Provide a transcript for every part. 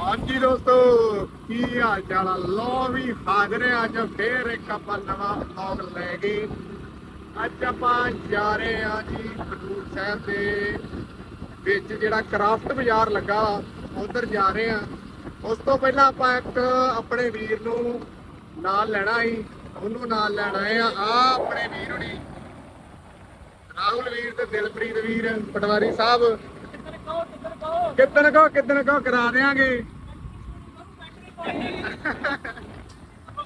ਹਾਂਜੀ ਦੋਸਤੋ, ਕੀ ਹਾਲ ਚਾਲ ਆ? ਲੋ ਵੀ ਹਾਜ਼ਰ ਅੱਜ ਫੇਰ ਇੱਕ ਆਪਾਂ ਨਵਾਂ ਵਲੌਗ ਲੈ ਕੇ। ਅੱਜ ਆਪਾਂ ਜਾ ਰਹੇ ਹਾਂ ਜੀ ਖਡੂਰ ਸਾਹਿਬ ਦੇ ਵਿੱਚ ਜਿਹੜਾ ਕਰਾਫਟ ਬਾਜ਼ਾਰ ਲੱਗਾ ਉਧਰ ਜਾ ਰਹੇ ਹਾਂ। ਉਸ ਤੋਂ ਪਹਿਲਾਂ ਆਪਾਂ ਇੱਕ ਆਪਣੇ ਵੀਰ ਨੂੰ ਨਾਲ ਲੈਣਾ ਸੀ, ਉਹਨੂੰ ਨਾਲ ਲੈਣ ਆਏ ਆ ਆ ਆਪਣੇ ਵੀਰ ਹੁਣੀ। ਰਾਹੁਲ ਵੀਰ ਤੇ ਦਿਲਪ੍ਰੀਤ ਵੀਰ, ਪਟਵਾਰੀ ਸਾਹਿਬ। ਕਿੱਦਣ ਕੋ ਕਿੱਦਣ ਕੋ ਕਰਾ ਦੇਾਂਗੇ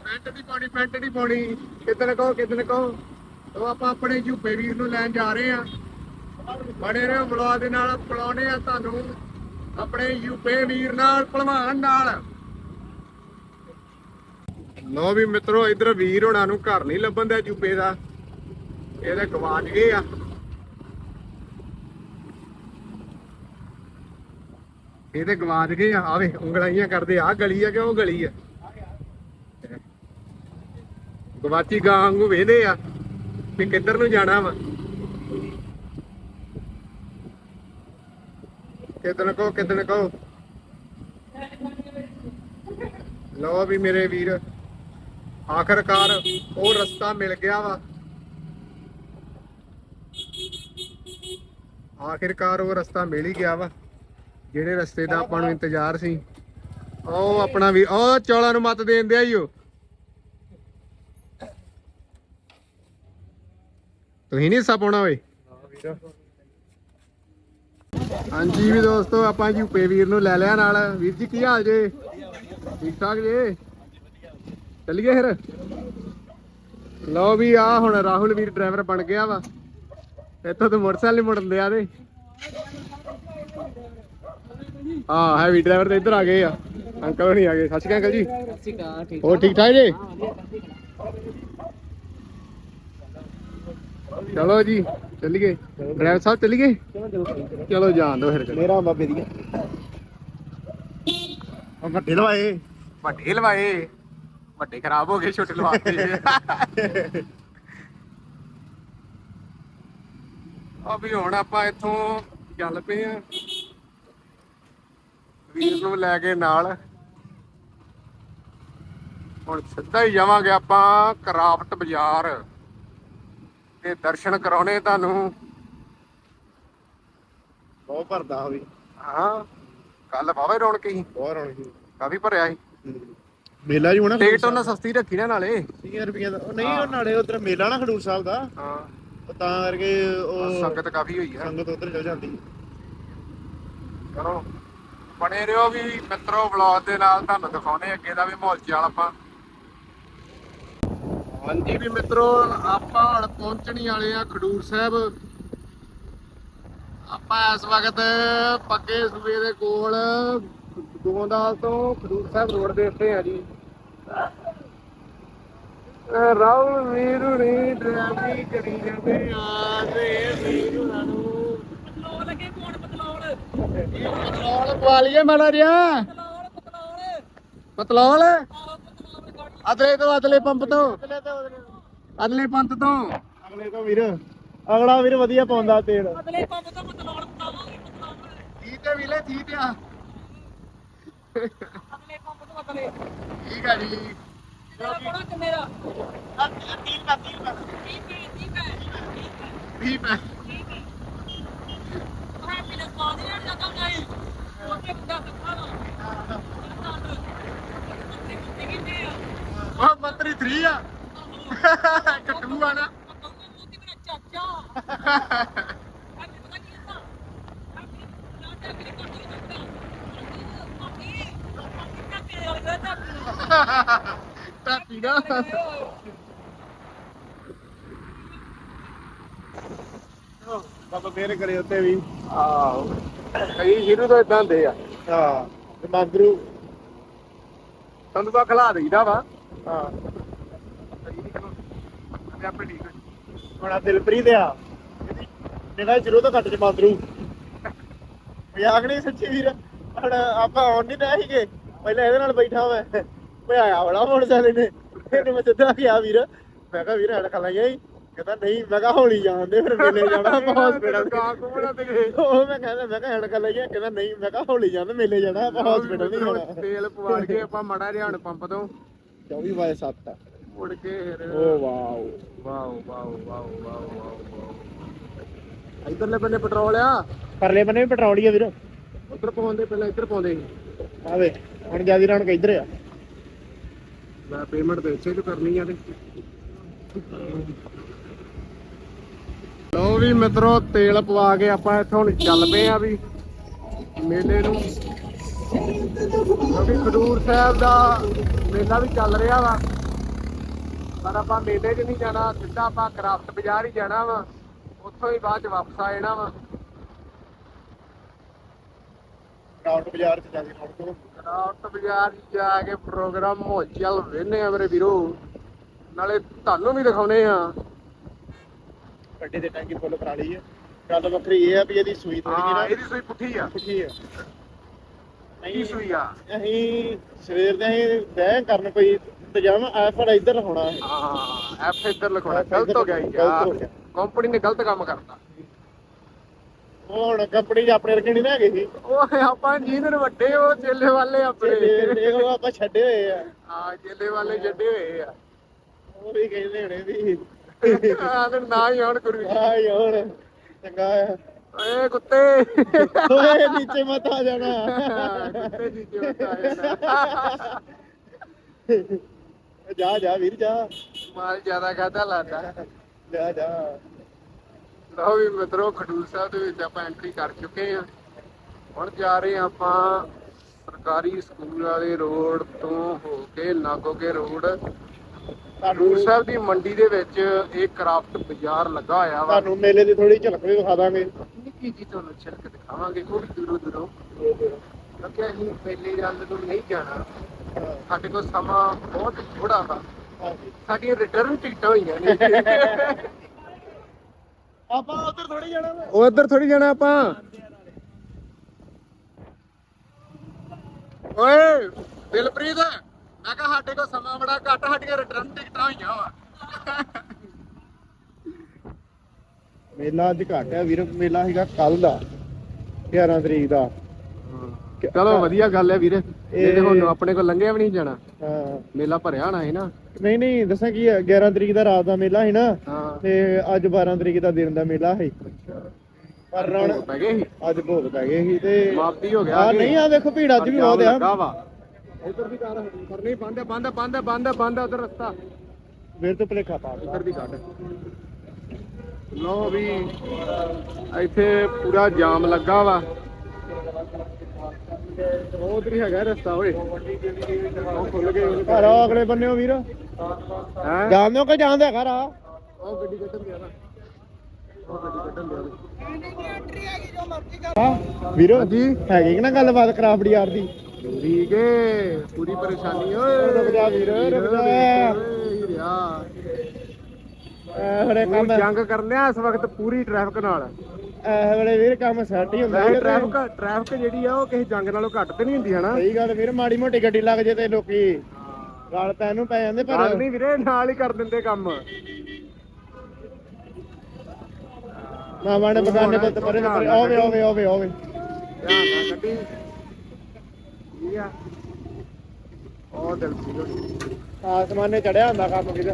ਪੈਂਟ ਦੀ ਪਾਉਣੀ, ਪੈਂਟ ਦੀ ਪਾਉਣੀ। ਕਿੱਦਣ ਕੋ ਕਿੱਦਣ ਕੋ। ਉਹ ਆਪਾਂ ਆਪਣੇ ਝੂਪੇ ਵੀਰ ਨੂੰ ਲੈਣ ਜਾ ਰਹੇ ਆ ਬੜੇ ਰਹੇ ਬਲੌਗ ਦੇ ਨਾਲ ਪਲਾਉਣੇ ਆ ਤੁਹਾਨੂੰ। ਆਪਣੇ ਯੂਪੇ ਵੀਰ ਨਾਲ ਭਲਵਾਨ ਨਾਲ। ਲੋ ਵੀ ਮਿੱਤਰੋ, ਇਧਰ ਵੀਰ ਹੋਣਾ ਨੂੰ ਘਰ ਨਹੀਂ ਲੱਭਣ ਦਾ ਯੂਪੇ ਦਾ। ਇਹਦੇ ਗਵਾਚ ਗਏ ਆ। ਇਹ ਤੇ ਗਵਾਚ ਗਏ ਆ ਆਵੇ ਉਂਗਲਾਈਆਂ ਕਰਦੇ ਆ ਗਲੀ ਆ ਕਿ ਉਹ ਗਲੀ ਆ? ਗਵਾਚੀ ਗਾਂ ਵਾਂਗੂ ਵੇਹਦੇ ਆ ਵੀ ਕਿੱਧਰ ਨੂੰ ਜਾਣਾ ਵਾ। ਕਿੱਦਣ ਕੋ ਕਿੱਦਣ ਕੋ ਲਓ ਵੀ ਮੇਰੇ ਵੀਰ, ਆਖਰਕਾਰ ਉਹ ਰਸਤਾ ਮਿਲ ਗਿਆ ਵਾ। ਆਖਿਰਕਾਰ ਉਹ ਰਸਤਾ ਮਿਲ ਹੀ ਗਿਆ ਵਾ। ਜਿਹੜੇ ਰਸਤੇ ਦਾ ਆਪਾਂ ਨੂੰ ਇੰਤਜ਼ਾਰ ਸੀ, ਉਹ ਆਪਣਾ ਵੀ, ਉਹ ਚੌਲਾਂ ਨੂੰ ਮਤ ਦੇਣ ਦਿਆ ਈ ਉਹ ਤੁਸੀਂ ਨਹੀਂ ਹਿੱਸਾ ਪਾਉਣਾ ਓਏ? ਹਾਂਜੀ ਵੀ ਦੋਸਤੋ, ਆਪਾਂ ਯੂਪੇ ਵੀਰ ਨੂੰ ਲੈ ਲਿਆ ਨਾਲ। ਵੀਰ ਜੀ, ਕੀ ਹਾਲ ਜੇ? ਠੀਕ ਠਾਕ ਜੇ? ਚੱਲੀਏ ਫਿਰ? ਲਓ ਵੀ ਆ ਹੁਣ ਰਾਹੁਲ ਵੀਰ ਡਰਾਈਵਰ ਬਣ ਗਿਆ ਵਾ। ਇੱਥੋਂ ਤੇ ਮੋਟਰਸਾਈਕਲ ਨਹੀਂ ਮੁੜਨ ਦਿਆ ਦੇ ਹਾਂ ਹੈਵੀ ਡਰਾਈਵਰ ਤੇ ਇੱਧਰ ਆ ਗਏ ਆ। ਅੰਕਲ ਨਹੀਂ ਆ ਗਏ। ਸਤਿ ਸ਼੍ਰੀ ਅਕਾਲ ਜੀ। ਹੋਰ ਠੀਕ ਠਾਕ ਜੀ? ਚਲੋ ਜੀ ਚੱਲੀਏ। ਡਰਾਈਵਰ ਸਾਹਿਬ ਚੱਲੀਏ? ਚਲੋ ਜਾਣ ਦੋ ਫਿਰ ਮੇਰਾ ਬਾਬੇ ਦੀ ਉਹ ਵੱਡੇ ਲਵਾਏ। ਵੱਡੇ ਲਵਾਏ। ਵੱਡੇ ਖਰਾਬ ਹੋ ਗਏ ਛੋਟੇ ਲਵਾਤੇ ਆ ਵੀ ਹੁਣ ਆਪਾਂ ਇੱਥੋਂ ਚੱਲ ਪਏ ਆ। ਵੀਰ ਨੂੰ ਲੈ ਕੇ ਨਾਲ। ਹੁਣ ਸਿੱਧਾ ਹੀ ਜਾਵਾਂਗੇ ਆਪਾਂ ਕਰਾਫਟ ਬਾਜ਼ਾਰ। ਤੇ ਦਰਸ਼ਨ ਕਰਾਉਣੇ ਤੁਹਾਨੂੰ। ਬਹੁਤ ਭਰਦਾ ਹੋਵੇ ਹਾਂ ਕੱਲ ਬਾਵੇ ਰੌਣਕ ਸੀ। ਬਹੁਤ ਰੌਣਕ ਸੀ। ਕਾਫੀ ਭਰਿਆ ਸੀ। ਮੇਲਾ ਜੀ ਹੋਣਾ ਟਿਕਟ ਉਹਨਾਂ ਸਸਤੀ ਰੱਖੀ ਨਾ ਨਾਲੇ। 30 ਰੁਪਏ ਦਾ। ਉਹ ਨਹੀਂ ਉਹ ਨਾਲੇ ਉਧਰ ਮੇਲਾ ਨਾ ਖਡੂਰ ਸਾਹਿਬ ਦਾ। ਹਾਂ। ਤਾਂ ਕਰਕੇ ਉਹ ਸੰਗਤ ਕਾਫੀ ਹੋਈ ਹੈ ਸੰਗਤ ਉਧਰ ਚਲ ਜਾਂਦੀ। ਚਲੋ ਬਣੇ ਰਹੋ ਵੀ ਮਿੱਤਰੋ ਵਲੌਗ ਦੇ ਨਾਲ ਤੁਹਾਨੂੰ ਦਿਖਾਉਣੇ ਅੱਗੇ ਦਾ ਵੀ ਮਾਹੌਲ ਚਾਲ ਆਪਾਂ। ਹਾਂਜੀ ਵੀ ਮਿੱਤਰੋ, ਆਪਾਂ ਹੁਣ ਪਹੁੰਚਣੀ ਵਾਲੇ ਆ ਖਡੂਰ ਸਾਹਿਬ। ਆਪਾਂ ਇਸ ਵਕਤ ਪੱਕੇ ਸੂਏ ਦੇ ਕੋਲ ਗੋਂਦਾਲ ਤੋਂ ਖਡੂਰ ਸਾਹਿਬ ਰੋਡ ਦੇ ਉੱਤੇ ਆ ਜੀ। ਅਹ ਰਾਹੁਲ, ਵੀਰ ਹੁਣੀ ਡਰਾਈਵਰੀ ਕਰੀ ਜਾਂਦੇ ਆ ਤੇ ਇਹ ਨੂੰ ਪਤਲੌਲ ਪਵਾ ਲਈਏ ਮਾੜਾ ਜਿਹਾ। ਪਤਲੌਲ ਅਦਲੇ ਤੋਂ ਅਦਲੇ ਪੰਪ ਤੋਂ। ਅਦਲੇ ਪੰਪ ਤੋਂ। ਅਗਲੇ ਤੋਂ ਵੀਰ। ਅਗਲਾ ਵੀਰ ਵਧੀਆ ਪਾਉਂਦਾ ਤੇਲ। ਠੀਕ ਹੈ ਵੀਲੇ ਠੀਕ ਆ। ਠੀਕ ਆ ਜੀ। ਠੀਕ ਹੈ। ਉਹ ਮੰਤਰੀ 3 ਆ। ਕੱਟੂ ਆ ਨਾ। ਟਾਪੀ ਨਾ ਬਾਬਾ ਫੇਰ ਕਰੇ ਉੱਤੇ ਵੀ। ਆਹੋ। ਕਈ ਸ਼ੁਰੂ ਤੋਂ ਇਦਾਂ ਦੇ ਆ। ਹਾਂ ਤੇ ਮਾਗਰੂ। ਤੁਹਾਨੂੰ ਤਾਂ ਖਿਲਾ ਦੇਈਦਾ ਵਾ। ਹਾਂ। ਤੇ ਆਪੇ ਠੀਕ ਹੋ ਬੜਾ ਦਿਲਪ੍ਰੀਤ ਆ। ਇਹਦੀ ਨਿਗਾਹ ਜ਼ਰੂਰ ਤਾਂ ਘੱਟ ਚ ਮਾਗਰੂ। ਮਜ਼ਾਕ ਨਹੀਂ ਸੱਚੀ ਵੀਰ ਹੁਣ ਆਪਾਂ ਆਉਣ ਨਹੀਂ ਰਹੇ ਸੀਗੇ। ਪਹਿਲਾਂ ਇਹਦੇ ਨਾਲ ਬੈਠਾ ਮੈਂ। ਮੈਂ ਆਇਆ ਬੜਾ ਮੋਟਰਸਾਈਕਲ ਨੇ ਇਹਨੇ ਮੈਂ ਸਿੱਧਾ ਕਿਹਾ ਵੀਰ। ਮੈਂ ਕਿਹਾ ਵੀਰ ਹੜ ਖਾ ਲਾਂਗੇ ਕਹਿੰਦਾ ਨਹੀਂ ਮੈਂ ਕਿਹਾ ਹੌਲੀ ਜਾਂਦੇ ਫਿਰ ਮੇਲੇ ਜਾਣਾ ਆਪਾਂ ਹਸਪੀਟਲ ਗਾ ਕੋਣਾ ਤੇ ਗਏ ਉਹ ਮੈਂ ਕਹਿੰਦਾ ਮੈਂ ਕਿਹਾ ਐਨਕਾਂ ਲਈਆਂ ਕਹਿੰਦਾ ਨਹੀਂ ਮੈਂ ਕਿਹਾ ਹੌਲੀ ਜਾਂਦੇ ਮੇਲੇ ਜਾਣਾ ਆਪਾਂ ਹਸਪੀਟਲ ਨਹੀਂ ਜਾਣਾ। ਤੇਲ ਪਵਾ ਕੇ ਆਪਾਂ ਮੜਾ ਜਿਹਾ ਹੁਣ ਪੰਪ ਤੋਂ। 24 ਵਜੇ 7 ਆ। ਮੁੜ ਕੇ ਫਿਰ ਓ wow. Wow wow wow wow wow ਇਧਰਲੇ ਬੰਨੇ ਪੈਟਰੋਲ ਆ। ਪਰਲੇ ਬੰਨੇ ਵੀ ਪੈਟਰੋਲ ਹੀ ਆ ਵੀਰ। ਉਧਰ ਪਾਉਂਦੇ ਪਹਿਲਾਂ ਇੱਧਰ ਪਾਉਂਦੇ ਆਵੇ ਹੁਣ ਜਿਆਦੀ ਰੌਣਕ ਇੱਧਰ ਆ। ਮੈਂ ਪੇਮੈਂਟ ਤੇ ਇੱਥੇ ਕਰਨੀ ਆ ਤੇ। ਲੋ ਵੀ ਮਿੱਤਰੋ ਤੇਲ ਪਵਾ ਕੇ ਆਪਾਂ ਇੱਥੋਂ ਹੁਣ ਚੱਲ ਪਏ ਆ ਵੀ ਮੇਲੇ ਨੂੰ। ਕਿਉਂਕਿ ਖਡੂਰ ਸਾਹਿਬ ਦਾ ਮੇਲਾ ਵੀ ਚੱਲ ਰਿਹਾ ਵਾ। ਪਰ ਆਪਾਂ ਮੇਲੇ 'ਚ ਨਹੀਂ ਜਾਣਾ ਸਿੱਧਾ ਆਪਾਂ ਕਰਾਫਟ ਬਾਜ਼ਾਰ ਹੀ ਜਾਣਾ ਵਾ। ਉੱਥੋਂ ਹੀ ਬਾਅਦ 'ਚ ਵਾਪਸ ਆ ਜਾਣਾ ਵਾ। ਰਾਊਂਡ ਬਾਜ਼ਾਰ ਚ ਜਾ ਕੇ ਰੌਣਕ ਕਰਾਫਟ ਬਾਜ਼ਾਰ 'ਚ ਜਾ ਕੇ ਪ੍ਰੋਗਰਾਮ ਹੋ ਚੱਲ ਵੇਨੇ ਆ ਮੇਰੇ ਵੀਰੋ। ਨਾਲੇ ਤੁਹਾਨੂੰ ਵੀ ਦਿਖਾਉਣੇ ਆ। ਗੱਡੀ ਦੇ ਟੈਂਕੀ ਫੁੱਲ ਕਰਾ ਲਈ ਹੈ। ਗੱਲ ਵੱਖਰੀ ਇਹ ਆ ਵੀ ਇਹਦੀ ਸੂਈ ਥੋੜੀ ਜਿਹੀ ਹਾਂ ਇਹਦੀ ਸੂਈ ਪੁੱਠੀ ਆ। ਪੁੱਠੀ ਆ। ਕੀ ਸੂਈ ਆ? ਅਸੀਂ ਸਵੇਰ ਦੇ ਅਸੀਂ ਦਹਿ ਕਰਨ ਕੋਈ ਇੰਤਜ਼ਾਮ ਐਫੜ ਇੱਧਰ ਹੋਣਾ ਹੈ ਹਾਂ ਐਫ ਇੱਧਰ ਲਿਖਾਉਣਾ F ਗਲਤ ਹੋ ਗਿਆ ਯਾਰ। ਕੰਪਨੀ ਨੇ ਗਲਤ ਕੰਮ ਕਰਤਾ। ਉਹ ਹੁਣ ਕੰਪਨੀ ਆਪਣੇ ਰਕੇ ਨਹੀਂ ਨਾ ਹੈਗੇ ਸੀ ਉਹ ਆਪਾਂ ਇੰਜੀਨੀਅਰ ਵੱਡੇ ਉਹ ਚੇਲੇ ਵਾਲੇ ਆਪਣੇ। ਤੇ ਉਹ ਆਪਾਂ ਛੱਡੇ ਹੋਏ ਆ। ਹਾਂ ਚੇਲੇ ਵਾਲੇ ਛੱਡੇ ਹੋਏ ਆ। ਉਹ ਵੀ ਕਹਿੰਦੇ ਹੋਣੇ ਵੀ ਆ ਤੇ ਨਾ ਹੀ ਆਉਣ ਆ ਯਾਰ ਚੰਗਾ ਆ। ਓਏ ਕੁੱਤੇ। ਓਏ ਨੀਚੇ ਮਤ ਆ ਜਾਣਾ। ਕੁੱਤੇ ਜੀ ਜੋ ਜਾ ਜਾ ਵੀਰ ਜਾ। ਮਾਲ ਜ਼ਿਆਦਾ ਖਾਦਾ ਲਾਦਾ ਜਾ ਜਾ। ਲਓ ਵੀ ਮਿੱਤਰੋ ਖਡੂਰ ਸਾਹਿਬ ਦੇ ਵਿੱਚ ਆਪਾਂ ਐਂਟਰੀ ਕਰ ਚੁੱਕੇ ਹਾਂ। ਹੁਣ ਜਾ ਰਹੇ ਹਾਂ ਆਪਾਂ ਸਰਕਾਰੀ ਸਕੂਲ ਵਾਲੇ ਰੋਡ ਤੋਂ ਹੋ ਕੇ ਨਾਗੋਕੇ ਰੋਡ। ਖਡੂਰ ਸਾਹਿਬ ਦੀ ਮੰਡੀ ਦੇ ਵਿੱਚ ਇਹ ਕਰਾਫਟ ਬਾਜ਼ਾਰ ਲੱਗਾ ਹੋਇਆ ਵਾ। ਤੁਹਾਨੂੰ ਮੇਲੇ ਦੀ ਥੋੜੀ ਝਲਕ ਵੀ ਵਿਖਾ ਦਾਂਗੇ। ਨਿੱਕੀ ਜੀ ਤੁਹਾਨੂੰ ਛਿਲਕ ਦਿਖਾਵਾਂਗੇ ਉਹ ਵੀ ਦੂਰੋਂ ਦੂਰੋਂ। ਕਿਉਂਕਿ ਅਸੀਂ ਪਹਿਲੇ ਜਾਂਦੇ ਨੂੰ ਨਹੀਂ ਜਾਣਾ। ਸਾਡੇ ਕੋਲ ਸਮਾਂ ਬਹੁਤ ਥੋੜਾ ਵਾ। ਸਾਡੀਆਂ ਰਿਟਰਨ ਟਿਕਟਾਂ ਹੋਈਆਂ ਨੇ। ਆਪਾਂ ਉਧਰ ਥੋੜੀ ਜਾਣਾ ਵਾ। ਉਹ ਇੱਧਰ ਥੋੜੀ ਜਾਣਾ ਆਪਾਂ। ਓਏ ਦਿਲਪ੍ਰੀਤ। ਮੈਂ ਕਿਹਾ ਸਾਡੇ ਕੋਲ ਸਮਾਂ ਬੜਾ ਘੱਟ ਸਾਡੀਆਂ ਰਿਟਰਨ ਟਿਕਟਾਂ ਹੋਈਆਂ ਵਾ। ਮੇਲਾ ਅੱਜ ਘੱਟ ਵੀਰ ਮੇਲਾ ਹੈਗਾ ਕੱਲ ਦਾ 11 ਤਰੀਕ ਦਾ। ਚਲੋ ਵਧੀਆ ਗੱਲ ਹੈ ਵੀਰੇ। ਇਹ ਹੁਣ ਆਪਣੇ ਕੋਲ ਲੰਘਿਆ ਵੀ ਨਹੀਂ ਜਾਣਾ। ਹਾਂ। ਮੇਲਾ ਭਰਿਆ ਹੋਣਾ ਹੈ ਨਾ। ਨਹੀਂ ਨਹੀਂ ਦੱਸਾਂ ਕੀ ਹੈ 11 ਤਰੀਕ ਦਾ ਰਾਤ ਦਾ ਮੇਲਾ ਹੈ ਨਾ ਤੇ ਅੱਜ 12 ਤਰੀਕ ਦਾ ਦਿਨ ਦਾ ਮੇਲਾ ਹੈ ਪਰ ਰੌਣ ਪੈ ਗਏ ਸੀ। ਅੱਜ ਭੋਗ ਪੈ ਗਏ ਸੀ ਤੇ ਸਮਾਪਤੀ ਹੋ ਗਿਆ ਆ ਨਹੀਂ ਆ ਦੇਖੋ ਭੀੜ ਅੱਜ ਵੀ ਬਹੁਤ ਆ। ਲੱਗਾ ਵਾ ਉਧਰ ਦੀ ਕਾਰ ਪਰ ਨਹੀਂ ਬੰਦ ਹੈ ਬੰਦ ਹੈ ਬੰਦ ਹੈ ਬੰਦ ਹੈ ਬੰਦ ਹੈ ਉਧਰ ਰਸਤਾ। ਮੇਰੇ ਤੋਂ ਭਲੇਖਾ ਪਾ ਇੱਧਰ ਦੀ ਕੱਢ ਲੋ ਵੀ ਇੱਥੇ ਪੂਰਾ ਜਾਮ ਲੱਗਾ ਵਾ। ਉਹ ਉਧਰ ਹੀ ਹੈਗਾ ਰਸਤਾ ਓਏ। ਉਹ ਖੁੱਲ ਗਏ ਘਰ ਆ ਅਗਲੇ ਬੰਨੇ ਵੀਰ। ਹੈ? ਜਾਣਦੇ ਹੋ ਕਿ ਜਾਣਦੇ ਘਰ ਆ? ਉਹ ਗੱਡੀ ਕੱਢਣ ਦਿਆ ਨਾ ਉਹ ਗੱਡੀ ਕੱਢਣ ਦਿਆ ਵੀਰ ਹਾਂਜੀ। ਹੈਗੀ ਕਿ ਨਾ ਗੱਲਬਾਤ ਕਰਾਫਟ ਯਾਰ ਦੀ? ਠੀਕ ਏ ਪੂਰੀ ਪਰੇਸ਼ਾਨੀ ਓਏ। ਰੁਕ ਜਾ ਵੀਰ, ਰੁਕ ਜਾ। ਹੀਰਿਆ ਇਹ ਵੇਲੇ ਕੰਮ ਜੰਗ ਕਰਨੇ ਆ ਇਸ ਵਕਤ ਪੂਰੀ ਟ੍ਰੈਫਿਕ ਨਾਲ। ਇਹ ਵੇਲੇ ਵੀਰ ਕੰਮ ਸੈੱਟ ਹੀ ਹੁੰਦਾ ਹੈ ਟ੍ਰੈਫਿਕ ਟ੍ਰੈਫਿਕ ਜਿਹੜੀ ਆ ਉਹ ਕਿਸੇ ਜੰਗ ਨਾਲੋਂ ਘੱਟ ਤੇ ਨਹੀਂ ਹੁੰਦੀ ਹਨਾ? ਸਹੀ ਗੱਲ ਵੀਰ ਮਾੜੀ ਮੋਟੀ ਗੱਡੀ ਲੱਗ ਜੇ ਤੇ ਲੋਕੀ ਗਲ ਪੈਣ ਨੂੰ ਪੈ ਜਾਂਦੇ ਪਰ ਨਹੀਂ ਵੀਰੇ ਨਾਲ ਹੀ ਕਰ ਦਿੰਦੇ ਕੰਮ। ਨੇ ਬਗਾਨੇ ਪੁੱਤ ਪਰੇ ਤੇ ਪਰੇ ਆਵੇ ਆਵੇ ਆਵੇ ਆਵੇ ਧਿਆਨ ਨਾਲ ਗੱਡੀ। ਠੀਕ ਆ। ਉਹ ਦਿਲ ਸੀ ਆਸਮਾਨ ਚੜਿਆ ਹੁੰਦਾ ਕੰਮ ਕਿਤੇ।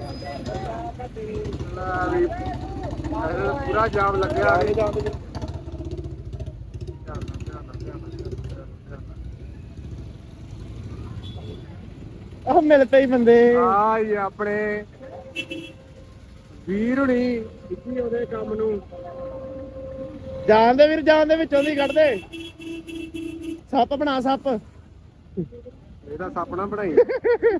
ਵੀ ਪੂਰਾ ਜਾਮ ਲੱਗਿਆ ਆਗੇ ਜਾਂਦੇ ਧਿਆਨ ਨਾਲ, ਧਿਆਨ ਨਾਲ, ਧਿਆਨ ਨਾਲ, ਧਿਆਨ ਨਾਲ, ਧਿਆਨ ਆਹ ਮਿਲ ਪਈ ਬੰਦੇ। ਆ ਇਹ ਆਪਣੇ ਵੀਰ ਹੁਣੀ ਇੱਕੀ ਉਹਦੇ ਕੰਮ ਨੂੰ। ਜਾਣਦੇ ਵੀਰ ਜਾਣਦੇ ਵਿੱਚੋਂ ਦੀ ਕੱਢਦੇ ਸੱਪ ਬਣਾ ਸੱਪ। ਇਹਦਾ ਸੁਪਨਾ ਬਣਾਈ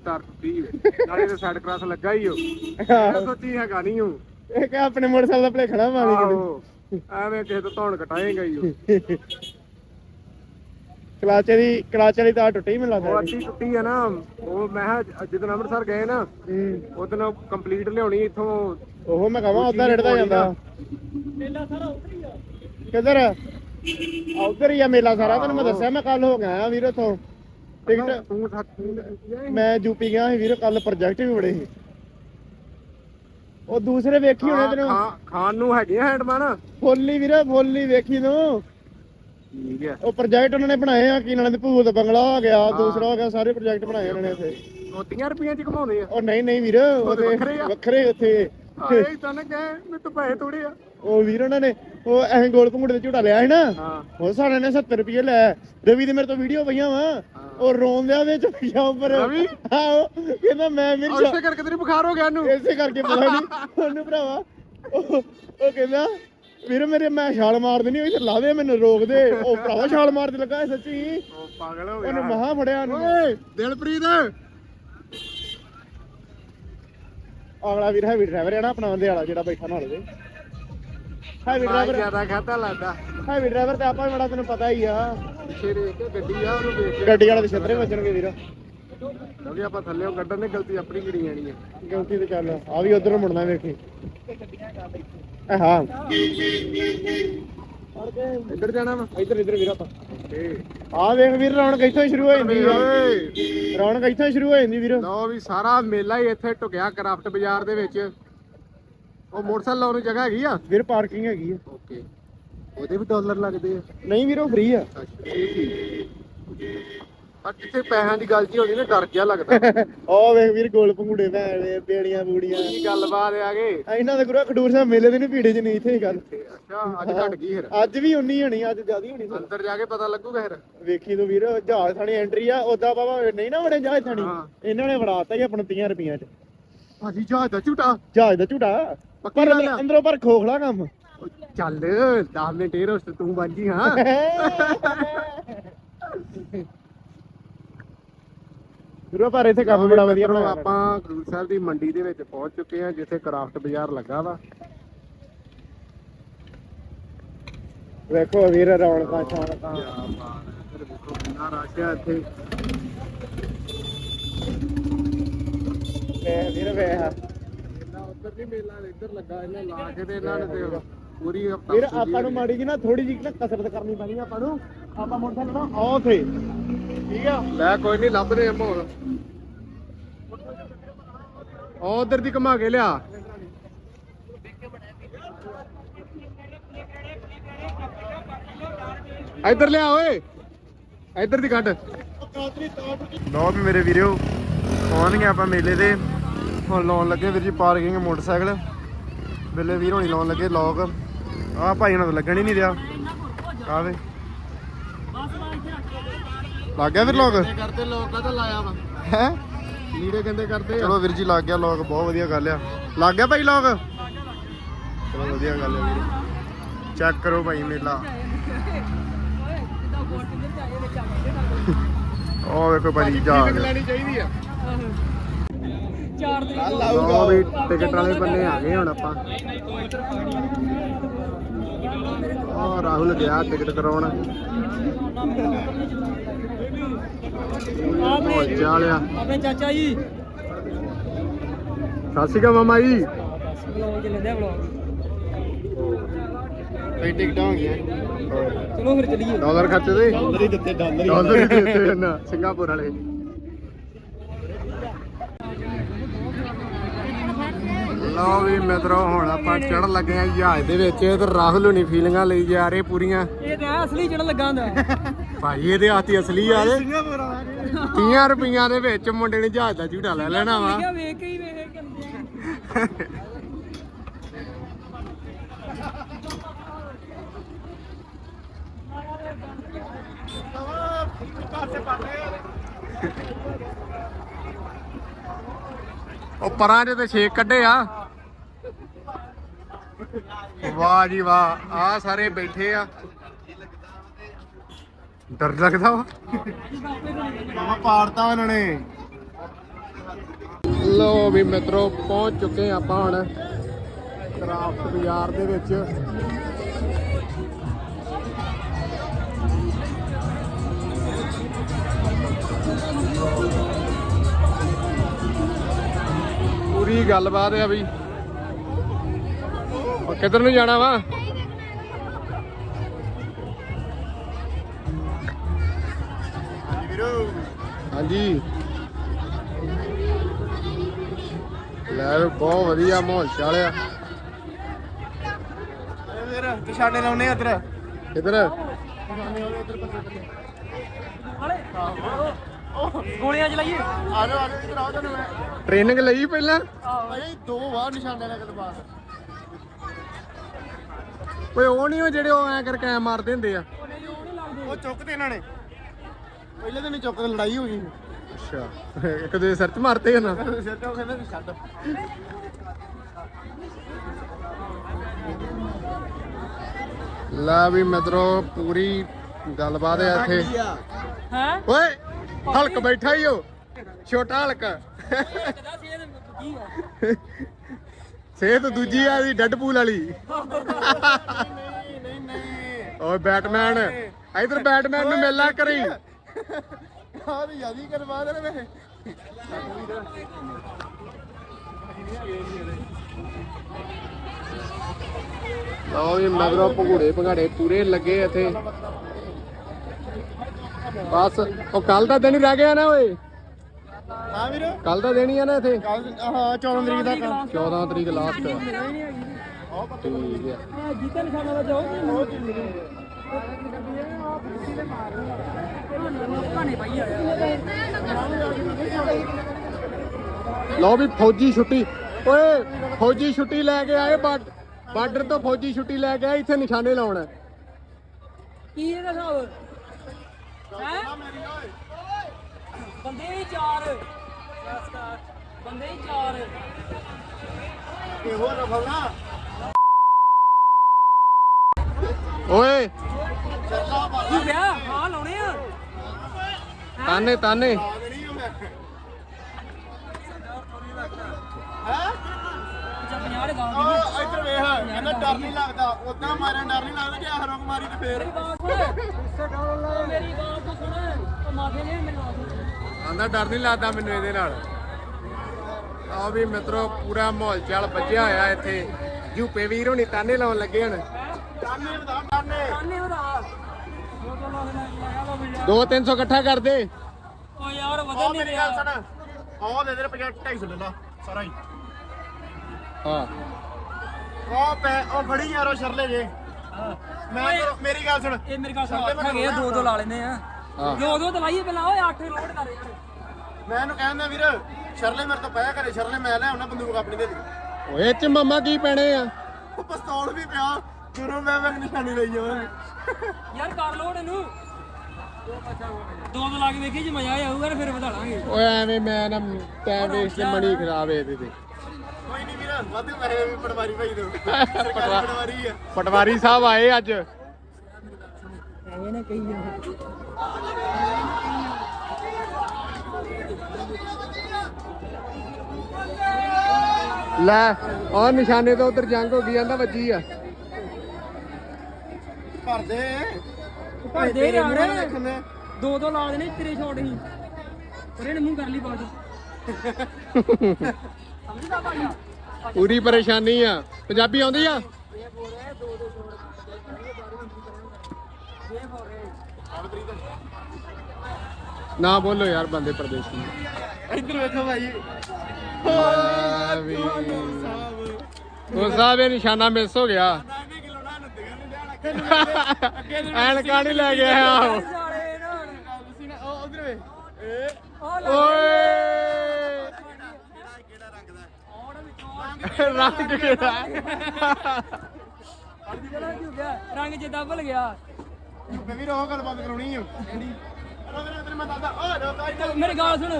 ਤਾਰ ਟੁੱਟੀ ਹੋਈ। ਨਾਲੇ ਤੇ ਸਾਈਡ ਕ੍ਰਾਸ ਲੱਗਾ ਹੀ ਹੋ। ਇਹ ਸੋਚੀ ਹੈਗਾ ਨਹੀਂ ਹੋ ਇਹ ਕਿ ਆਪਣੇ ਮੋਟਰਸਾਈਕਲ ਦਾ ਭਲੇਖਣਾ ਮਾਰੀ ਆਹੋ। ਐਵੇਂ ਕਿਸੇ ਤੋਂ ਧੌਣ ਕਟਾਏਗਾ ਹੀ ਉਹ। ਕਲਾਚੇ ਦੀ ਕਲਾਚੇ ਵਾਲੀ ਤਾਰ ਟੁੱਟੀ ਮੈਨੂੰ ਉਹ ਲੱਗਦਾ ਅੱਧੀ ਟੁੱਟੀ ਆ ਨਾ। ਉਹ ਮੈਂ ਕਿਹਾ ਜਦੋਂ ਅੰਮ੍ਰਿਤਸਰ ਗਏ ਨਾ ਹੂੰ। ਉਹਦੋਂ ਕੰਪਲੀਟ ਲਿਆਉਣੀ ਇੱਥੋਂ। ਉਹ ਮੈਂ ਕਹਾਂ ਉਧਰ ਰੜਦਾ ਜਾਂਦਾ। ਕਿੱਧਰ? ਆ ਉਧਰ ਹੀ ਆ ਮੇਲਾ ਸਾਰਾ ਤੈਨੂੰ ਮੈਂ ਦੱਸਿਆ ਮੈਂ ਕੱਲ ਹੋ ਗਿਆ ਵੀਰ ਉਥੋਂ। ਟਿਕਟ ਮੈਂ ਯੂਪੀ ਗਿਆ ਸੀ ਵੀਰ ਕੱਲ ਪ੍ਰੋਜੈਕਟ ਵੀ ਬੜੇ ਸੀ। ਉਹ ਦੂਸਰੇ ਵੇਖੀ ਹੋਣੇ ਤੈਨੂੰ? ਖਾ- ਖਾਣ ਨੂੰ ਹੈਗੀਆਂ ਹੈਂਡਮੈਨ ਫੁੱਲੀ ਵੀਰੇ ਫੁੱਲੀ ਵੇਖੀ ਤੂੰ। ਠੀਕ ਹੈ ਉਹ ਪ੍ਰੋਜੈਕਟ ਉਹਨਾਂ ਨੇ ਬਣਾਏ ਆ ਕੀ ਨਾਲੇ ਦੇ ਭੂਤ ਬੰਗਲਾ ਹੋ ਗਿਆ ਦੂਸਰਾ ਹੋ ਗਿਆ ਸਾਰੇ ਪ੍ਰੋਜੈਕਟ ਬਣਾਏ ਉਹਨਾਂ ਨੇ ਇੱਥੇ। ਮੋਤੀਆਂ ਰੁਪਈਆਂ ਚ ਕਮਾਉਂਦੇ ਆ। ਉਹ ਨਹੀਂ ਨਹੀਂ ਵੀਰ ਉਹਦੇ ਵੱਖਰੇ ਉੱਥੇ। ਆਏ ਤਾਂ ਨਾ ਕਹੇ ਮੈਂ ਤਾਂ ਪੈਸੇ ਥੋੜੇ ਆ। ਉਹ ਵੀਰ ਉਹਨਾਂ ਨੇ ਉਹ ਐਂ ਗੋਲ ਭੰਗੜੇ ਤੇ ਝੂਟਾ ਲਿਆ ਸੀ ਨਾ। ਹਾਂ। ਉਹ ਸਾਰਿਆਂ ਨੇ 70 ਰੁਪਏ ਲੈ। ਰਵੀ ਦੇ ਮੇਰੇ ਤੋਂ ਵੀਡੀਓ ਪਈਆਂ ਵਾ। ਉਹ ਰੋਂਦਿਆਂ ਵਿੱਚ ਪਈਆਂ ਉੱਪਰ। ਰਵੀ? ਆਹੋ ਕਹਿੰਦਾ ਮੈਂ ਮੇਰੇ ਔਰ ਇਸੇ ਕਰਕੇ ਤੇਰੀ ਬੁਖਾਰ ਹੋ ਗਿਆ ਇਹਨੂੰ। ਇਸੇ ਕਰਕੇ ਪਤਾ ਨਹੀਂ ਉਹਨੂੰ ਭਰਾਵਾ ਉਹ ਉਹ ਕਹਿੰਦਾ ਵੀਰ ਮੇਰੇ ਮੈਂ ਛਾਲ ਮਾਰ ਦੇਣੀ ਉਹ ਇੱਥੇ ਲਾ ਦੇ ਮੈਨੂੰ ਰੋਕ ਦੇ। ਉਹ ਭਰਾਵਾ ਛਾਲ ਮਾਰਦੇ ਲੱਗਾ ਇਹ ਸੱਚੀ। ਉਹ ਪਾਗਲ ਹੋ ਉਹਨੂੰ ਮਹਾ ਫੜਿਆ ਓਏ ਦਿਲਪ੍ਰੀਤ। ਅਗਲਾ ਵੀਰ ਹੈਵੀ ਡਰਾਈਵਰ ਹੈ ਨਾ ਆਪਣਾ ਬੰਦੇ ਵਾਲਾ ਜਿਹੜਾ ਬੈਠਾ ਨਾਲ ਉਹਦੇ। ਹੈਵੀ ਡਰਾਈਵਰ ਜ਼ਿਆਦਾ ਖਾਤਾ ਲੱਗਦਾ। ਹੈਵੀ ਡਰਾਈਵਰ ਤੇ ਆਪਾਂ ਵੀ ਬੜਾ ਤੈਨੂੰ ਪਤਾ ਹੀ ਆ। ਪਿੱਛੇ ਦੇਖ ਕੇ ਗੱਡੀ ਆ ਉਹਨੂੰ ਵੇਖ ਕੇ। ਗੱਡੀ ਵਾਲੇ ਛਤਰੇ ਵੱਜਣਗੇ ਵੀਰ। ਕਿਉਂਕਿ ਆਪਾਂ ਥੱਲੇੋਂ ਕੱਢਣ ਦੀ ਗਲਤੀ ਆਪਣੀ ਕਰੀ ਜਾਣੀ ਹੈ ਗਲਤੀ ਤੇ ਚੱਲ ਆ ਵੀ ਉਧਰੋਂ ਮੁੜਨਾ ਵੇਖੀ। ਹਾਂ। ਇੱਧਰ ਜਾਣਾ ਵਾ। ਇੱਧਰ ਇੱਧਰ ਵੀਰ ਆਪਾਂ। ਏ ਆ ਵੇਖ ਵੀਰ ਰੌਣਕ ਇੱਥੋਂ ਹੀ ਸ਼ੁਰੂ ਹੋ ਜਾਂਦੀ ਆ। ਓਏ ਰੌਣਕ ਇੱਥੋਂ ਹੀ ਸ਼ੁਰੂ ਹੋ ਜਾਂਦੀ ਵੀਰ। ਲਓ ਵੀ ਸਾਰਾ ਮੇਲਾ ਹੀ ਇੱਥੇ ਟੁਕਿਆ ਕਰਾਫਟ ਬਾਜ਼ਾਰ ਦੇ ਵਿੱਚ। ਉਹ ਮੋਟਰਸਾਈਕਲ ਲਾਉਣ ਨੂੰ ਜਗ੍ਹਾ ਹੈਗੀ ਆ? ਵੀਰ ਪਾਰਕਿੰਗ ਹੈਗੀ ਆ। ਓਕੇ ਉਹਦੇ ਵੀ ਡਾਲਰ ਲੱਗਦੇ ਆ? ਨਹੀਂ ਵੀਰ ਉਹ ਫ੍ਰੀ ਆ। ਅੱਛਾ ਇਹ ਠੀਕ ਆ। ਕਿਤੇ ਪੈਸਿਆਂ ਦੀ ਗੱਲ ਜੀ ਹੋਣੀ ਨਾ ਡਰ ਜਿਹਾ ਲੱਗਦਾ। ਉਹ ਵੇਖ ਵੀਰ ਗੋਲ ਪੰਗੂੜੇ ਭੈਣ ਵੇ ਬੇੜੀਆਂ ਬੂੜੀਆਂ ਕੀ ਗੱਲਬਾਤ ਆ ਗਏ ਇਹਨਾਂ ਦੇ ਗੁਰੂ ਖਡੂਰ ਸਾਹਿਬ ਮੇਲੇ ਦੇ ਨਹੀਂ ਭੀੜੇ ਚ ਨਹੀਂ ਇੱਥੇ ਹੀ ਗੱਲ। ਅੱਛਾ ਅੱਜ ਘਟ ਗਈ ਫਿਰ। ਅੱਜ ਵੀ ਉਨੀ ਹੋਣੀ ਅੱਜ ਜ਼ਿਆਦੀ ਹੋਣੀ। ਅੰਦਰ ਜਾ ਕੇ ਪਤਾ ਲੱਗੂਗਾ ਫਿਰ। ਵੇਖੀ ਤੂੰ ਵੀਰ ਜਹਾਜ਼ ਥਾਣੀ ਐਂਟਰੀ ਆ ਉਦਾਂ ਬਾਬਾ ਨਹੀਂ ਨਾ ਵੜੇ ਜਹਾਜ਼ ਥਾਣੀ? ਹਾਂ। ਇਹਨਾਂ ਨੇ ਵੜਾਤਾ ਹੀ ਆਪਣਾ 30 ਰੁਪਈਆਂ ਚ। ਭਾਜੀ ਜਹਾਜ਼ ਦਾ ਝੂਟਾ। ਜਹਾਜ਼ ਦਾ ਝੂਟਾ? ਪੱਕੀ ਪਰ ਗੱਲ ਆ। ਅੰਦਰੋਂ ਪਰ ਖੋਖਲਾ ਕੰਮ। ਚੱਲ 10 ਮਿੰਟ ਇਹ ਰੋਸਟ ਤੂੰ ਬਣ ਹਾਂ। ਵੀਰੋ ਪਰ ਇੱਥੇ ਕੰਮ ਬੜਾ ਵਧੀਆ ਮਿੱਤਰੋ, ਬਣਾਇਆ ਆਪਾਂ ਗੁਰੂ ਸਾਹਿਬ ਦੀ ਮੰਡੀ ਦੇ ਵਿੱਚ ਪਹੁੰਚ ਚੁੱਕੇ ਹਾਂ ਜਿੱਥੇ ਕਰਾਫਟ ਬਾਜ਼ਾਰ ਲੱਗਾ ਵਾ। ਵੇਖੋ ਵੀਰ ਰੌਣਕਾਂ ਛੌਣਕਾਂ। ਇੱਧਰ ਦੇਖੋ ਕਿੰਨਾ ਰਸ਼ ਆ ਇੱਥੇ। ਵੇ ਵੀਰ ਵੇ ਉੱਧਰ ਨਹੀਂ ਮੇਲਾ ਇੱਧਰ ਲੱਗਾ ਇਹਨਾਂ ਲਾ ਕੇ ਤੇ ਇਹਨਾਂ ਨੇ ਤੇ ਪੂਰੀ ਹਫਤਾ ਵੀਰ ਆਪਾਂ ਨੂੰ ਮਾੜੀ ਜੀ ਨਾ ਥੋੜੀ ਜਿਹੀ ਨਾ ਕਸਰਤ ਕਰਨੀ ਪੈਣੀ ਆ ਆਪਾਂ ਨੂੰ। ਆਪਾਂ ਮੋਟਰਸਾਈਕਲ ਨਾ ਆਹ ਉੱਥੇ ਠੀਕ ਆ? ਲੈ ਕੋਈ ਨਹੀਂ ਲੱਭਦੇ ਆ ਮੋਰ ਉਹ ਉਧਰ ਦੀ ਘਮਾ ਕੇ ਲਿਆ। ਇੱਧਰ ਲਿਆ ਓਏ। ਇੱਧਰ ਦੀ ਕੱਢ। ਲੋ ਵੀ ਮੇਰੇ ਵੀਰੋ ਪਹੁੰਚ ਗਏ ਆਪਾਂ ਮੇਲੇ ਤੇ। ਹੁਣ ਲਾਉਣ ਲੱਗੇ ਵੀਰ ਜੀ ਪਾਰਕਿੰਗ ਮੋਟਰਸਾਈਕਲ। ਵੇਲੇ ਵੀਰ ਹੋਣੀ ਲਾਉਣ ਲੱਗੇ ਲੋਕ। ਆਹ ਭਾਈ ਤੋਂ ਲੱਗਣ ਹੀ ਨਹੀਂ ਰਿਹਾ। ਆਵੇ ਲੱਗ ਗਿਆ ਫਿਰ ਲੋਕ? ਕਰਦੇ ਲੋਕ ਕਦੋਂ ਲਾਇਆ ਵਾ। ਹੈ? ਲੀੜੇ ਕਹਿੰਦੇ ਕਰਦੇ ਆ। ਚਲੋ ਵੀਰ ਜੀ ਲੱਗ ਗਿਆ ਲੋਕ ਬਹੁਤ ਵਧੀਆ ਗੱਲ ਆ। ਲੱਗ ਗਿਆ ਭਾਈ ਲੋਕ? ਚਲੋ ਵਧੀਆ ਗੱਲ ਆ ਵੀਰ। ਚੈੱਕ ਕਰੋ ਭਾਈ ਮੇਲਾ। ਉਹ ਵੇਖੋ ਭਾਈ ਜਹਾਜ਼ ਲੈਣੀ ਚਾਹੀਦੀ ਆ ਚਾਰ ਤਰੀਕ ਲਓ ਵੀ ਟਿਕਟ ਵਾਲੇ ਬੰਨੇ ਆ ਗਏ ਹੁਣ ਆਪਾਂ। ਆ ਰਾਹੁਲ ਗਿਆ ਟਿਕਟ ਕਰਾਉਣ। ਆਪਣੇ ਚਾਲਿਆ ਆਪਣੇ ਚਾਚਾ ਜੀ। ਸਤਿ ਸ਼੍ਰੀ ਅਕਾਲ ਮਾਮਾ ਜੀ। ਬਲੌਗ ਚ ਲੈਂਦੇ ਬਲੌਗ ਭਾਈ ਟਿਕਟਾਂ ਹੋ ਗਈਆਂ। ਚਲੋ ਫਿਰ ਚੱਲੀਏ। ਡਾਲਰ ਖਰਚ ਦੇ ਡਾਲਰ ਹੀ ਦਿੱਤੇ ਡਾਲਰ ਡਾਲਰ ਹੀ ਦਿੱਤੇ। ਨਾ ਸਿੰਗਾਪੁਰ ਵਾਲੇ। ਲਓ ਵੀ ਮਿੱਤਰੋ ਹੁਣ ਆਪਾਂ ਚੜ ਲੱਗੇ ਆ ਜਹਾਜ਼ ਦੇ ਵਿੱਚ ਤੇ ਰਾਹੁਲ ਹੁਣੀ ਫੀਲਿੰਗਾਂ ਲਈ ਜਾ ਰਹੇ ਪੂਰੀਆਂ। ਇਹ ਤੇ ਅਸਲੀ ਜਿਹੜਾ ਲੱਗਾ ਹੁੰਦਾ। ਭਾਈ ਇਹਦੇ ਹੱਥੀ ਅਸਲੀ ਆ ਦੇ 30 ਰੁਪਈਆਂ ਦੇ ਵਿੱਚ ਮੁੰਡੇ ਨੇ ਜਹਾਜ਼ ਦਾ ਝੂਟਾ ਲੈ ਲੈਣਾ ਵਾ। ਕਿਹਾ ਵੇਖ ਕੇ ਹੀ ਵੇਖ ਕਰਦੇ ਆ। ਉਹ ਪਰਾਂ ਦੇ ਤੇ ਛੇਕ ਕੱਢੇ ਆ। ਵਾਹ ਜੀ ਵਾਹ ਆ ਸਾਰੇ ਬੈਠੇ ਆ। ਡਰ ਲੱਗਦਾ ਵਾ? ਮਾਮਾ ਪਾੜਤਾ ਉਹਨਾਂ ਨੇ। ਲੋ ਵੀ ਮਿੱਤਰੋ ਪਹੁੰਚ ਚੁੱਕੇ ਆਪਾਂ ਹੁਣ ਕਰਾਫਟ ਬਾਜ਼ਾਰ ਦੇ ਵਿੱਚ। ਪੂਰੀ ਗੱਲਬਾਤ ਆ ਵੀ। ਕਿੱਧਰ ਨੂੰ ਜਾਣਾ ਵਾ? ਹਾਂਜੀ। ਲੈ ਵੀ ਬਹੁਤ ਵਧੀਆ ਮਾਹੌਲ ਚਾਲਿਆ ਵੀਰ ਨਿਸ਼ਾਨੇ ਲਾਉਨੇ ਆ ਇੱਧਰ ਕਿਧਰ? ਗੋਲੀਆਂ ਚਲਾਈਏ ਆ ਜਾ ਆ ਜਾ ਇੱਧਰ ਆ ਜਾ ਮੈਂ। ਟ੍ਰੇਨਿੰਗ ਲਈ ਪਹਿਲਾਂ? ਭਾਈ ਦੋ ਵਾਰ ਨਿਸ਼ਾਨੇ ਲੱਗ ਤੇ ਬਾਸ ਓਏ ਉਹ ਨਹੀਂ ਉਹ ਜਿਹੜੇ ਉਹ ਐ ਕਰਕੇ ਐ ਮਾਰਦੇ ਹੁੰਦੇ ਆ। ਉਹ ਚੁੱਕਦੇ ਇਹਨਾਂ ਨੇ। ਪਹਿਲੇ ਦਿਨ ਹੀ ਚੁੱਕ ਕੇ ਲੜਾਈ ਹੋ ਗਈ। ਅੱਛਾ। ਇੱਕ ਦੂਜੇ ਸਿਰ 'ਚ ਮਾਰਦੇ ਆ ਨਾ। ਸਿਰ ਤੋਂ ਕਹਿੰਦੇ ਵੀ ਛੱਡ। ਲੈ ਵੀ ਮਿੱਤਰੋ ਪੂਰੀ ਗੱਲਬਾਤ ਹੈ ਇੱਥੇ। ਹੈ? ਓਏ ਹਲਕ ਬੈਠਾ ਹੀ ਉਹ ਛੋਟਾ ਹਲਕ। ਕੀ ਆ ਸਿਹਤ ਦੂਜੀ ਆ ਦੀ ਡੈਡਪੂਲ ਵਾਲੀ। ਨਹੀਂ ਨਹੀਂ ਨਹੀਂ ਓਏ ਬੈਟਮੈਨ ਇਧਰ ਬੈਟਮੈਨ ਨੂੰ ਮਿਲਣਾ ਕਰੀ। ਆਹ ਵੀ ਯਾਦੀ ਕਰਵਾ ਦੇ ਵੇ ਲਓ ਵੀ ਮਗਰੋਂ ਭਗੂੜੇ ਭਗਾੜੇ ਪੂਰੇ ਲੱਗੇ ਇੱਥੇ। ਬਸ ਉਹ ਕੱਲ ਦਾ ਦਿਨ ਹੀ ਰਹਿ ਗਿਆ ਨਾ ਓਏ। ਹਾਂ ਵੀਰ। ਕੱਲ ਦਾ ਹੀ ਆ ਨਾ ਇੱਥੇ। ਕੱਲ ਹਾਂ 14 ਤਰੀਕ ਤੱਕ 14 ਤਰੀਕ ਲਾਸਟ ਹੀ ਠੀਕ ਹੈ ਦਾ ਜਾਓ। ਲਓ ਵੀ ਫੌਜੀ ਛੁੱਟੀ। ਓਏ ਫੌਜੀ ਛੁੱਟੀ ਲੈ ਕੇ ਆਏ ਬਾਰਡਰ ਤੋਂ ਫੌਜੀ ਛੁੱਟੀ ਲੈ ਕੇ ਆਏ ਇੱਥੇ ਨਿਸ਼ਾਨੇ ਲਾਉਣ। ਕੀ ਇਹਦਾ ਹਿਸਾਬ? ਹੈ? ਬੰਦੇ ਹੀ ਚਾਰ। ਬੰਦੇ ਹੀ ਚਾਰ। ਇਹ ਰਫਲ ਨਾ। ਓਏ। ਕੀ ਵਿਆਹ ਹਾਂ ਲਾਉਣੇ ਆ। ਤਾਨੇ ਤਾਨੇ। ਆ ਦੇਣੀ ਆ ਮੈਂ ਹੈ ਜਦ 50 ਦੇ। ਗਾਉਂ ਉਹ ਇੱਧਰ ਵੇਖ ਕਹਿੰਦਾ ਡਰ ਨਹੀਂ ਲੱਗਦਾ। ਉਦਾਂ ਮਾਰਨ ਡਰ ਨਹੀਂ ਲੱਗਦਾ ਜੇ ਹਰੋਂ ਮਾਰੀ ਤੇ ਫੇਰ। ਮੇਰੀ ਗੱਲ ਤੋਂ ਸੁਣ। ਉਹ ਮਾਫੀ ਨਹੀਂ ਮੈਨੂੰ ਆਖੋ ਆਂਦਾ ਡਰ ਨਹੀਂ ਲੱਗਦਾ ਮੈਨੂੰ ਇਹਦੇ ਨਾਲ। ਆ ਵੀ ਮਿੱਤਰੋ ਪੂਰਾ ਮਾਹੌਲ ਚਾਲ ਵੱਜਿਆ ਹੋਇਆ ਇੱਥੇ। ਯੂਪੇ ਵੀਰ ਹੋਣੀ ਤਾਨੇ ਲਾਉਣ ਲੱਗੇ ਹਨ ਕਾਨੇ ਵਧਾ ਦੋ ਦੋ ਲੱਖ ਦਾ ਲਾਇਆ ਵਾ ਬਿੱਲਾ 2-300 ਇਕੱਠਾ ਕਰ ਦੇ ਓ ਯਾਰ ਉਹ ਵਧਣ ਨਹੀਂ ਗੱਲ ਰਿਹਾ। ਸੁਣ। ਉਹ ਦੇ ਦੇ ਰੁਪਿਆ 250 ਲੈ ਲਾ ਸਾਰਾ ਹੀ। ਹਾਂ। ਉਹ ਪੈ ਉਹ ਫੜੀ ਯਾਰੋ ਸ਼ਰਲੇ ਜੇ। ਮੈਂ ਮੇਰੀ ਗੱਲ ਸੁਣ। ਇਹ ਮੇਰੇ ਕੋਲ ਸਾਥ ਹੈਗੇ ਆ ਦੋ ਦੋ ਲਾ ਲੈਨੇ ਆ। ਹਾਂ। ਦੋ ਦੋ ਦਵਾਈਏ ਪਹਿਲਾਂ ਓਏ ਅੱਠ ਲੋਡ ਕਰ ਯਾਰ। ਮੈਂ ਇਹਨੂੰ ਕਹਿੰਦਾ ਵੀਰ ਸ਼ਰਲੇ ਮੇਰੇ ਤੋਂ ਪਿਆ ਕਰੇ ਸ਼ਰਲੇ ਮੈਂ ਲੈ ਆਉਣਾ ਬੰਦੂਕ ਆਪਣੀ ਦੇ ਦੇ ਓਏ ਇਹ ਚ ਮੰਮਾ ਕੀ ਪੈਣੇ ਆ? ਉਹ ਪਿਸਤੌਲ ਵੀ ਪਿਆ ਜਦੋਂ ਮੈਂ ਮੈਂ ਨਿਸ਼ਾਨੀ ਲਈ ਜਾਵਾਂ। ਯਾਰ ਕਰ ਲੋਡ ਇਹਨੂੰ। ਦੋ ਦੋ ਲਾ ਕੇ ਵੇਖੀ ਜੇ ਮਜ਼ਾ ਆਊਗਾ ਨਾ ਫਿਰ ਵਧਾ ਲਾਂਗੇ। ਓਏ ਐਵੇਂ ਮੈਂ ਨਾ ਟਾਈਮ ਵੇਸਟ ਮਣੀ ਖਰਾਬ ਇਹਦੇ ਤੇ। ਕੋਈ ਨਹੀਂ ਵੀਰ ਵਾਧੂ ਪੈਸੇ ਵੀ ਪਟਵਾਰੀ ਭਾਈ ਦੋ। ਸਰਕਾਰੀ ਪਟਵਾਰੀ ਆ। ਪਟਵਾਰੀ ਸਾਹਿਬ ਆਏ ਅੱਜ। ਐਵੇਂ ਨਾ ਕਹੀ ਜਾ ਲੈ ਉਹ ਨਿਸ਼ਾਨੇ ਤੋਂ ਉਧਰ ਜੰਗ ਹੋ ਗਈ ਜਾਂਦਾ ਵੱਜੀ ਆ। ਭਰ ਦੇ ਭਾਈ ਦੇ ਦੋ ਦੋ ਲਾ ਦੇਣੇ ਤੇਰੇ ਛੋਟ ਹੀ। ਪਰੇ ਨੇ ਮੂੰਹ ਕਰ ਲਈ ਭਾਈਆ ਪੂਰੀ ਪਰੇਸ਼ਾਨੀ ਆ। ਪੰਜਾਬੀ ਆਉਂਦੀ ਆ? ਨਾ ਬੋਲੋ ਯਾਰ ਬੰਦੇ ਪ੍ਰਦੇਸ਼ੀ ਇੱਧਰ ਵੇਖੋ ਭਾਈ। ਉਹ ਸਾਹਿਬ ਇਹ ਨਿਸ਼ਾਨਾ ਮਿਸ ਹੋ ਗਿਆ। ਐਨਕਾਂ ਨਹੀਂ ਲੈ ਗਿਆ ਆਹੋ ਓਏ। ਕਿਹੜਾ ਰੰਗ ਦਾ ਔੜ ਵਿੱਚੋਂ ਰੰਗ ਕਿਹੜਾ? ਹੋ ਰੰਗ ਜਿੱਦਾਂ ਭੁੱਲ ਗਿਆ। ਵੀ ਰੋਹ ਗੱਲ ਬੰਦ ਕਰਾਉਣੀ ਅਰੇ ਮੇਰੇ ਤੇਰੇ ਮੈਂ ਦਾਦਾ ਓ ਰੋਕਾ ਇੱਧਰ ਮੇਰੀ ਗੱਲ ਸੁਣ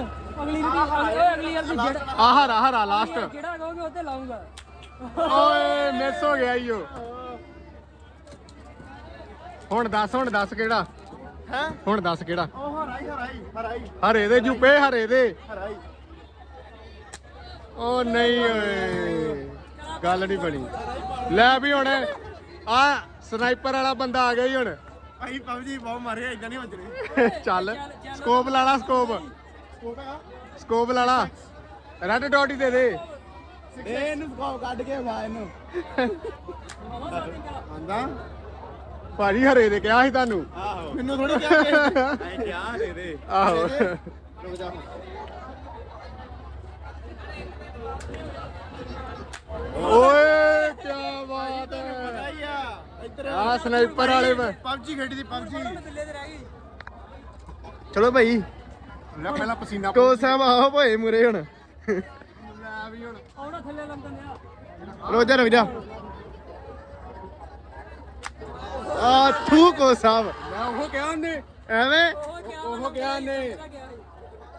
ਅਗਲੀ ਓਏ ਅਗਲੀ ਵਾਰ ਜਿਹੜਾ ਆਹ ਹਰਾ ਹਰਾ ਲਾਸਟ। ਜਿਹੜਾ ਕਹੋਗੇ ਉੱਤੇ ਲਾਉਂਗਾ। ਓਏ ਮਿਸ ਹੋ ਗਿਆ ਈਓ ਹੁਣ ਦੱਸ ਹੁਣ ਦੱਸ ਕਿਹੜਾ? ਹੈ? ਹੁਣ ਦੱਸ ਕਿਹੜਾ? ਉਹ ਹਰਾਈ ਹਰਾਈ ਹਰਾਈ। ਹਰੇ ਦੇ ਜੁਪੇ ਹਰੇ ਦੇ। ਹਰਾਈ। ਓ ਨਹੀਂ ਓਏ ਗੱਲ ਨਹੀਂ ਬਣੀ। ਲੈ ਵੀ ਹੁਣ ਆ ਸਨਾਈਪਰ ਵਾਲਾ ਬੰਦਾ ਆ ਗਿਆ ਹੀ ਹੁਣ। ਭਾਈ ਪਬਜੀ ਬਹੁਤ ਮਾਰਿਆ ਇਦਾਂ ਨਹੀਂ ਵੱਜਣੇ। ਚੱਲ। ਸਕੋਪ ਲਾ ਲਾ ਸਕੋਪ ਸਕੋਪ ਲਾ ਲਾ। ਰੈਡ ਡਾਟ ਹੀ ਦੇ ਦੇ। ਇਹ ਇਹਨੂੰ ਸਕਾਉ ਕੱਢ ਕੇ ਵਾ ਇਹਨੂੰ। ਆਂਦਾ? ਭਾਜੀ ਹਰੇ ਦੇ ਕਿਹਾ ਸੀ ਤੁਹਾਨੂੰ। ਆਹੋ। ਮੈਨੂੰ ਥੋੜੀ ਕਿਹਾ ਕਿ ਐ ਕਿਹਾ ਦੇ ਦੇ। ਆਹੋ। ਰੁਕ ਜਾ। ਓਏ ਕੀ ਬਾਤ ਹੈ। ਆ ਸਨਾਈਪਰ ਵਾਲੇ ਮੈਂ ਪਬਜੀ ਖੇਡੀ ਪਬਜੀ ਚਲੋ ਭਾਈ। ਲੈ ਪਹਿਲਾਂ ਪਸੀਨਾ ਕੋ ਸਾਹਿਬ ਆਓ ਭਾਈ ਮੁਰੇ ਹੁਣ। ਲੈ ਵੀ ਹੁਣ। ਆਉਣਾ ਥੱਲੇ ਲੰਦਨ ਆ ਰੁਕ ਜਾ ਰੁਕ ਜਾ। ਆ ਥੂ ਕੋ ਸਾਹਿਬ। ਮੈਂ ਉਹ ਕਿਹਾ ਉਹਨੇ। ਐਵੇਂ? ਉਹ ਗਿਆ ਨੇ?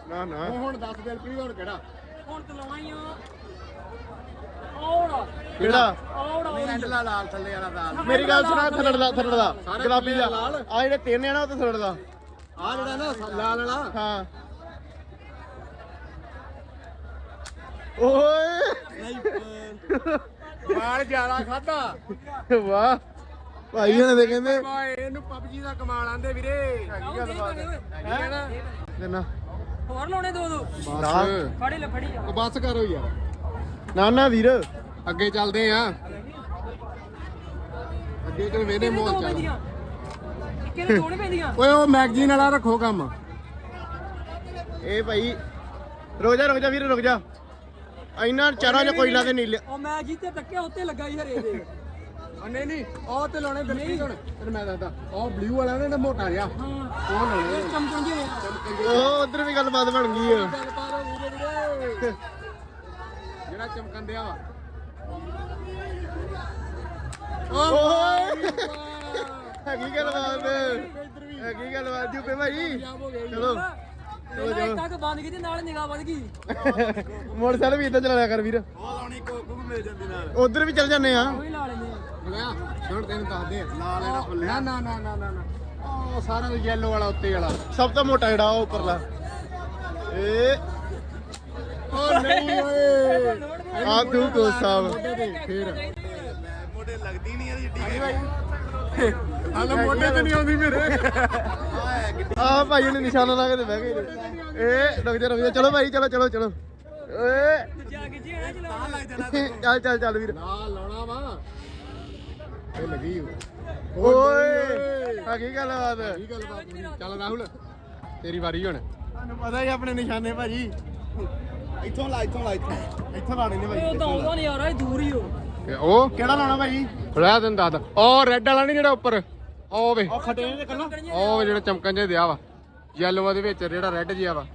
ਨਾ ਨਾ। ਉਹ ਹੁਣ ਦੱਸ ਦਿਲ ਪੀ ਹੁਣ ਕਿਹੜਾ। ਹੁਣ ਤੇ ਲਾਉਣਾ ਹੀ ਆ। ਆਉਣਾ ਕਿਹੜਾ? ਆਉਣਾ ਐਂਡਲਾ ਲਾਲ ਥੱਲੇ ਵਾਲਾ ਦਾਲ ਮੇਰੀ ਗੱਲ ਸੁਣਾ ਥਰੜ ਦਾ ਥਰੜ ਦਾ। ਗੁਲਾਬੀ ਦਾ। ਆ ਜਿਹੜੇ ਤਿੰਨ ਆ ਨਾ ਉਹ ਤੇ ਥਰੜ ਦਾ। ਆ ਜਿਹੜਾ ਨਾ ਲਾਲ ਵਾਲਾ। ਹਾਂ। ਓਏ। ਵਾਲ ਜ਼ਿਆਦਾ ਖਾਦਾ ਵਾਹ। ਭਾਈ ਹਣ ਦੇ ਕਹਿੰਦੇ ਇਹਨੂੰ ਪਬਜੀ ਦਾ ਕਮਾਲ ਆਂਦੇ ਵੀਰੇ। ਹੈਗੀ ਗੱਲ ਬਾਤ। ਹੈ? ਨਾ ਦੇਣਾ। ਹੋਰ ਲਾਉਣੇ ਦੋ ਦੋ? ਫੜੀ ਲੈ ਫੜੀ ਆ ਬਸ ਕਰੋ ਯਾਰ। ਨਾ ਨਾ ਵੀਰ। ਅੱਗੇ ਚੱਲਦੇ ਆ। ਅੱਗੇ ਤੇ ਵੇਨੇ ਮੋਲ ਚੱਲ ਪੈਂਦੀਆਂ? ਕਿਹਨੇ ਦੋਣੇ ਪੈਂਦੀਆਂ? ਓਏ ਉਹ ਮੈਗਜ਼ੀਨ ਵਾਲਾ ਰੱਖੋ ਕੰਮ। ਇਹ ਭਾਈ ਰੁਕ ਜਾ ਰੁਕ ਜਾ ਵੀਰ ਰੁਕ ਜਾ। ਇੰਨਾ ਚਾਰਾਂ ਚ ਕੋਈ ਲਾ ਤੇ ਨਹੀਂ ਲਿਆ। ਉਹ ਮੈਂ ਜਿੱਤੇ ਤੱਕਿਆ ਉੱਤੇ ਲੱਗਾ ਹੀ ਹਰੇ ਦੇ। ਉਹ ਨਹੀਂ ਨਹੀਂ ਉਹ ਤੇ ਲਾਉਣੇ ਬਿਲਕੁਲ ਹੁਣ ਤੈਨੂੰ ਮੈਂ ਦੱਸਦਾ ਉਹ ਬਲੂ ਵਾਲਾ ਨਾ ਮੋਟਾ ਜਿਹਾ। ਹਾਂ। ਉਹ ਲਾਉਣੇ। ਚਮਚਮ ਜਿਹੇ। ਉਹ ਉਧਰ ਵੀ ਗੱਲਬਾਤ ਬਣ ਗਈ ਆ। ਗੱਲ ਪਾਰੋ ਵੀਰੇ ਵੀਰੇ ਜਿਹੜਾ ਚਮਕਣ ਦਿਆ ਵਾ। ਓਏ। ਹੈਗੀ ਗੱਲਬਾਤ। ਹੈਗੀ ਗੱਲਬਾਤ ਜੂਪੇ ਭਾਈ। ਚਲੋ। ਚਲੋ ਇੱਕ ਤੱਕ ਬੰਦ ਕੀਤੀ ਨਾਲ ਨਿਗਾਹ ਵੱਧ ਗਈ। ਮੋਟਰਸਾਈਕਲ ਵੀ ਇਦਾਂ ਚਲਾਇਆ ਕਰ ਵੀਰ। ਉਹ ਲਾਉਣੀ ਕੋਕੂ ਮਿਲ ਜਾਂਦੀ ਨਾਲ। ਉਧਰ ਵੀ ਚੱਲ ਜਾਂਦੇ ਆ। ਉਹੀ ਲਾ ਲੈਂਦੇ ਆ। ਬੁਲਿਆ ਹੁਣ ਤੈਨੂੰ ਦੱਸਦੇ ਆ। ਲਾ ਲੈਣਾ ਫੁੱਲਿਆ ਨਾ ਨਾ ਨਾ ਨਾ ਨਾ। ਉਹ ਸਾਰਾ ਯੈਲੋ ਵਾਲਾ ਉੱਤੇ ਵਾਲਾ। ਸਭ ਤੋਂ ਮੋਟਾ ਜਿਹੜਾ ਉਹ ਉੱਪਰਲਾ। ਏ। ਉਹ ਨਹੀਂ ਓਏ ਆ ਤੂੰ ਕੋ ਸਾਹਿਬ ਮੋਢੇ ਤੇ ਫੇਰ। ਮੋਟੇ ਲੱਗਦੀ ਨਹੀਂ ਇਹਦੀ ਹਾਂਜੀ ਭਾਈ। ਹਾਲੇ ਮੋਢੇ ਤੇ ਨਹੀਂ ਆਉਂਦੀ ਮੇਰੇ। ਆ ਭਾਈ ਨੇ ਨਿਸ਼ਾਨਾ ਲਾ ਕੇ ਤੇ ਬਹਿ ਗਏ ਨੇ। ਏ ਰੁਕ ਜਾ ਰੁਕ ਜਾ। ਚਲੋ ਭਾਈ ਚਲੋ ਚਲੋ ਚਲੋ। ਏ। ਜਾ ਕੇ ਜਿਹੜਾ ਚਲਾ ਚੱਲ ਚੱਲ ਚੱਲ ਵੀਰ। ਨਾ ਲਾਉਣਾ ਵਾ। ਇਹ ਲੱਗੀ ਓਏ। ਹੈਗੀ ਗੱਲਬਾਤ? ਕੀ ਗੱਲ ਬਾਤ ਪੂਰੀ ਚੱਲ ਰਾਹੁਲ ਤੇਰੀ ਵਾਰੀ ਹੁਣ। ਤੁਹਾਨੂੰ ਪਤਾ ਹੀ ਆਪਣੇ ਨਿਸ਼ਾਨੇ ਭਾਜੀ। ਇੱਥੋਂ ਲਾ ਇੱਥੋਂ ਲਾ ਇੱਥੋਂ ਇੱਥੋਂ ਲਾਣੇ ਨੇ ਉਹ ਤਾਂ ਆਉਂਦਾ ਨਹੀਂ ਯਾਰ ਇਹ ਦੂਰ ਹੀ ਹੋ। ਉਹ ਕਿਹੜਾ ਲਾਉਣਾ ਭਾਜੀ ਲੈ ਤੈਨੂੰ ਦੱਸਦਾ। ਉਹ ਰੈੱਡ ਵਾਲਾ ਨਹੀਂ ਜਿਹੜਾ ਉੱਪਰ? ਉਹ ਵੇ। ਉਹ ਖਟੇ ਦੇ ਕੱਲੋ ਉਹ ਵੇ ਜਿਹੜਾ ਚਮਕਣ ਜਿਹਾ ਦਿਆ ਵਾ। ਯੈਲੋ ਦੇ ਵਿੱਚ ਜਿਹੜਾ ਰੈੱਡ ਜਿਹਾ ਵਾ।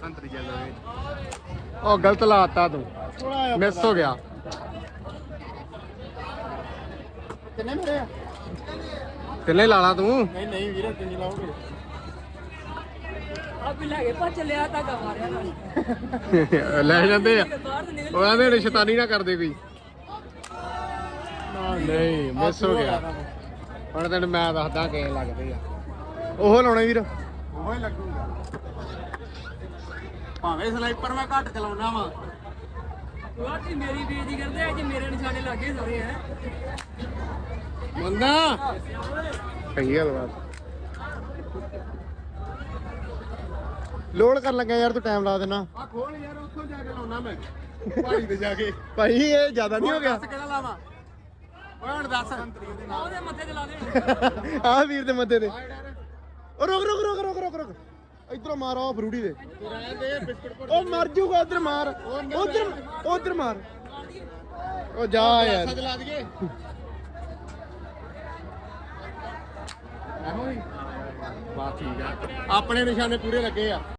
ਸੰਤਰੀ ਜੈਲੋ ਉਹ ਗਲਤ ਲਾਤਾ ਤੂੰ। ਮਿਸ ਹੋ ਗਿਆ। ਕਿੰਨੇ ਮੇਰੇ ਆ? ਲਾ ਲਾ ਤੂੰ। ਨਹੀਂ ਨਹੀਂ ਵੀਰੇ ਕਿੰਨੀ ਲਾਓਗੇ। ਆ ਵੀ ਲੈ ਕੇ ਪਾ ਚੱਲਿਆ ਤਾਂ ਮਾਰਿਆ ਨਾਲ। ਲੈ ਜਾਂਦੇ ਆ। ਬਾਹਰ ਤੇ ਨਿਕਲ ਉਹ ਆਂਦੇ ਨੇ ਸ਼ੈਤਾਨੀ ਨਾ ਕਰਦੇ ਕੋਈ। ਨਹੀਂ ਮਿਸ ਹੋ ਗਿਆ। ਹੁਣ ਤੈਨੂੰ ਮੈਂ ਦੱਸਦਾ ਕਿਵੇਂ ਲੱਗਦੇ ਆ। ਉਹ ਲਾਉਣਾ ਵੀਰ। ਉਹ ਹੀ ਲੱਗੂਗਾ। ਭਾਵੇਂ ਸਲਾਈਪਰ ਮੈਂ ਘੱਟ ਚਲਾਉਣਾ ਵਾ। ਤੇ ਮੇਰੀ ਬੇਇੱਜ਼ਤੀ ਕਰਦੇ ਆ ਜੇ ਮੇਰੇ ਨਿਸ਼ਾਨੇ ਲੱਗੇ ਸਾਰੇ ਹੈ ਮੰਦਾ ਸਹੀ ਗੱਲ ਬਾਤ ਲੋਡ ਕਰਨ ਲੱਗਾ ਯਾਰ ਤੂੰ ਟਾਈਮ ਲਾ ਦੇਣਾ। ਆ ਖੋਲ ਯਾਰ ਉੱਥੋਂ ਜਾ ਕੇ ਲਾਉਣਾ ਮੈਂ। ਪਹਾੜੀ ਤੇ ਜਾ ਕੇ। ਭਾਈ ਇਹ ਜ਼ਿਆਦਾ ਨਹੀਂ ਹੋ ਗਿਆ। ਦੱਸ ਕਿਹੜਾ ਲਾਵਾਂ? ਓਏ ਹੁਣ ਦੱਸ। ਉਹਦੇ ਮੱਥੇ ਤੇ ਲਾ ਦੇ। ਆਹ ਵੀਰ ਦੇ ਮੱਥੇ ਤੇ। ਉਹ ਰੁਕ ਰੁਕ ਰੁਕ ਰੁਕ ਰੁਕ ਰੁਕ। ਇਧਰੋਂ ਮਾਰ ਆ ਫਰੂਟੀ ਦੇ। ਉਹ ਮਰ ਜੂਗਾ ਉਧਰ ਮਾਰ। ਉਧਰ ਉਧਰ ਮਾਰ। ਉਹ ਜਾ ਯਾਰ। ਸੱਜ ਲਾ ਦਈਏ। ਐਹੋ ਹੀ। ਬਾ ਠੀਕ ਆ। ਆਪਣੇ ਨਿਸ਼ਾਨੇ ਪੂਰੇ ਲੱਗੇ ਆ।